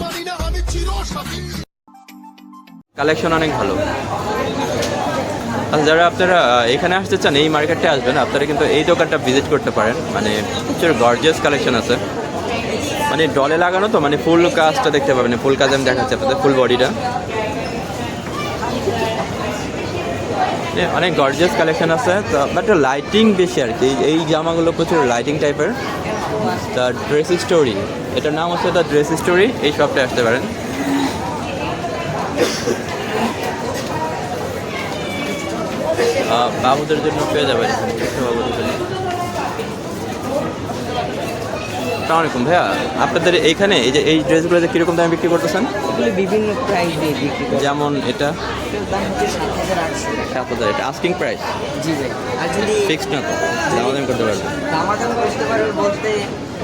মানি না আমি চিরসাথী কালেকশন অনেক ভালো। আচ্ছা যারা আপনারা এখানে আসতে চান, এই মার্কেটে আসবেন, আপনারা কিন্তু এই দোকানটা ভিজিট করতে পারেন। মানে প্রচুর গর্জিয়াস কালেকশন আছে। মানে ডলে লাগানো তো মানে ফুল কাজটা দেখতে পাবেন। ফুল কাজ আমি দেখাচ্ছি আপনাদের ফুল বডিটা অনেক গর্জিয়াস কালেকশন আছে, তো বাট লাইটিং বেশি আর কি। এই জামাগুলো প্রচুর লাইটিং টাইপের দ্য ড্রেস স্টোরি এটার নাম হচ্ছে দ্য ড্রেস স্টোরি এই শপটা আসতে পারেন। বাবুদের জন্য পেয়ে যাবেন। বাবুদের জন্য আসসালামু আলাইকুম ভাইয়া আপনাদের এইখানে এই যে এই ড্রেসগুলো যে কীরকম দামে বিক্রি করতেছেন? এগুলো বিভিন্ন প্রাইস দিয়ে বিক্রি যেমন এটা? সাত হাজার এটা আস্কিং প্রাইস জি ভাই। আর যদি ফিক্সড না তো? দামাদাম করতে পারবেন দামাদাম করতে পারবে বলতে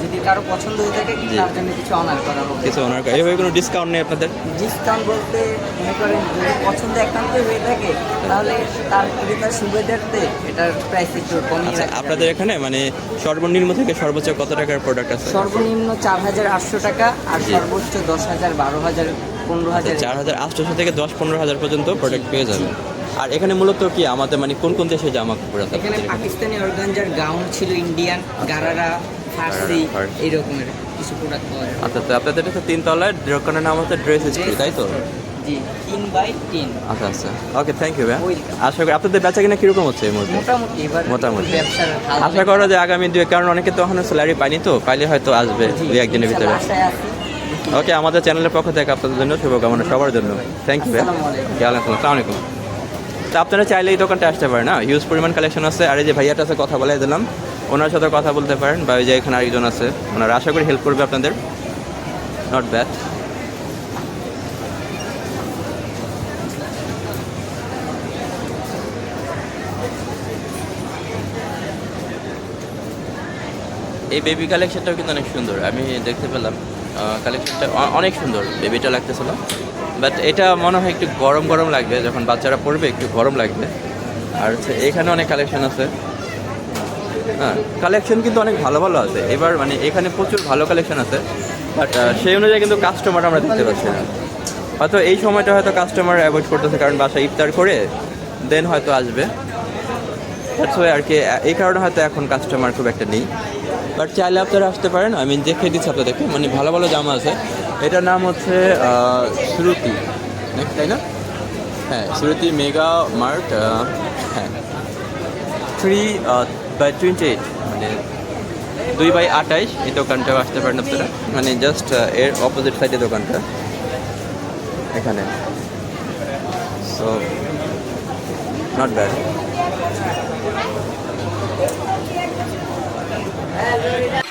যদি কারও পছন্দ হয়ে থাকে জি। তার জন্য কিছু অনার করা হবে। কিছু ওনার এইভাবে কোনো ডিসকাউন্ট নেই আপনাদের? ডিসকাউন্ট বলতে মনে করেন যদি পছন্দ একান্ত হয়ে থাকে তাহলে তার ক্রেতার সুবিধার্থে এটার প্রাইস একটু কমিয়ে আচ্ছা আপনাদের এখানে মানে সর্বনিম্ন থেকে সর্বোচ্চ কত টাকার প্রোডাক্ট আছে? সর্বনিম্ন চার হাজার আটশো টাকা আর সর্বোচ্চ দশ হাজার বারো হাজার পনেরো হাজার। চার হাজার আটশোশো থেকে দশ পনেরো হাজার পর্যন্ত প্রোডাক্ট পেয়ে যাবেন। আর এখানে মূলত কি আমাদের মানে কোন কোন দেশে জামা কাপড় আছে? এখানে? পাকিস্তানি অর্গানজার গাউন ছিল ইন্ডিয়ান গারারা ফার্সি। এই রকমের কিছু প্রোডাক্ট পাওয়া যায় আচ্ছা তো আপনাদের এটা তিন তলায় দোকানের নাম হচ্ছে ড্রেস স্ট্রি তাই তো? জি তিন বাই তিন। আচ্ছা আচ্ছা। ওকে থ্যাংক ইউ ভাই আশা করি আপনাদের বেচা কিনা কীরকম হচ্ছে এই মুহূর্তে? মোটামুটি এবার মোটামুটি। আশা করা যায় আগামী দুই কারণ অনেকে তো এখনও স্যালারি পাইনি তো পাইলে হয়তো আসবে দুই একদিনের ভিতরে। ওকে আমাদের চ্যানেলের পক্ষ থেকে আপনাদের জন্য শুভকামনা সবার জন্য। থ্যাংক ইউ ভাই আসসালামু আলাইকুম। ওকে আলাইকুম আসসালামু আলাইকুম তো আপনারা চাইলে এই দোকানটা আসতে পারেন না হিউজ পরিমাণ কালেকশন আছে। আর এই যে ভাইয়াটার সাথে কথা বলে দিলাম, ওনার সাথে কথা বলতে পারেন বা ওই যে এখানে আরেকজন আছে, ওনারা আশা করি হেল্প করবে আপনাদের। নট ব্যাড এই বেবি কালেকশনটাও কিন্তু অনেক সুন্দর। আমি দেখতে পেলাম কালেকশনটা অনেক সুন্দর। বেবিটা লাগতেছিল। বাট এটা মনে হয় একটু গরম গরম লাগবে, যখন বাচ্চারা পড়বে একটু গরম লাগবে। আর হচ্ছে এখানে অনেক কালেকশন আছে। হ্যাঁ কালেকশন কিন্তু অনেক ভালো ভালো আছে। এবার মানে এখানে প্রচুর ভালো কালেকশন আছে। বাট সেই অনুযায়ী কিন্তু কাস্টমার আমরা দেখতে পাচ্ছি না। হয়তো এই সময়টা হয়তো কাস্টমার অ্যাভয়েড করতেছে, কারণ বাসায় ইফতার করে দেন হয়তো আসবে। আর কি এই কারণে হয়তো এখন কাস্টমার খুব একটা নেই। বাট চাইলে আপনারা আসতে পারেন। আমি দেখে দিচ্ছি আপনাদেরকে। মানে ভালো ভালো জামা আছে। এটার নাম হচ্ছে শ্রুতি। তাই না? হ্যাঁ শ্রুতি মেগা মার্ট হ্যাঁ। থ্রি বাই টোয়েন্টি এইট মানে দুই বাই আঠাইশ এই দোকানটাও আসতে পারেন আপনারা। মানে জাস্ট এর অপোজিট সাইডে দোকানটা। এখানে। So not bad Hallelujah.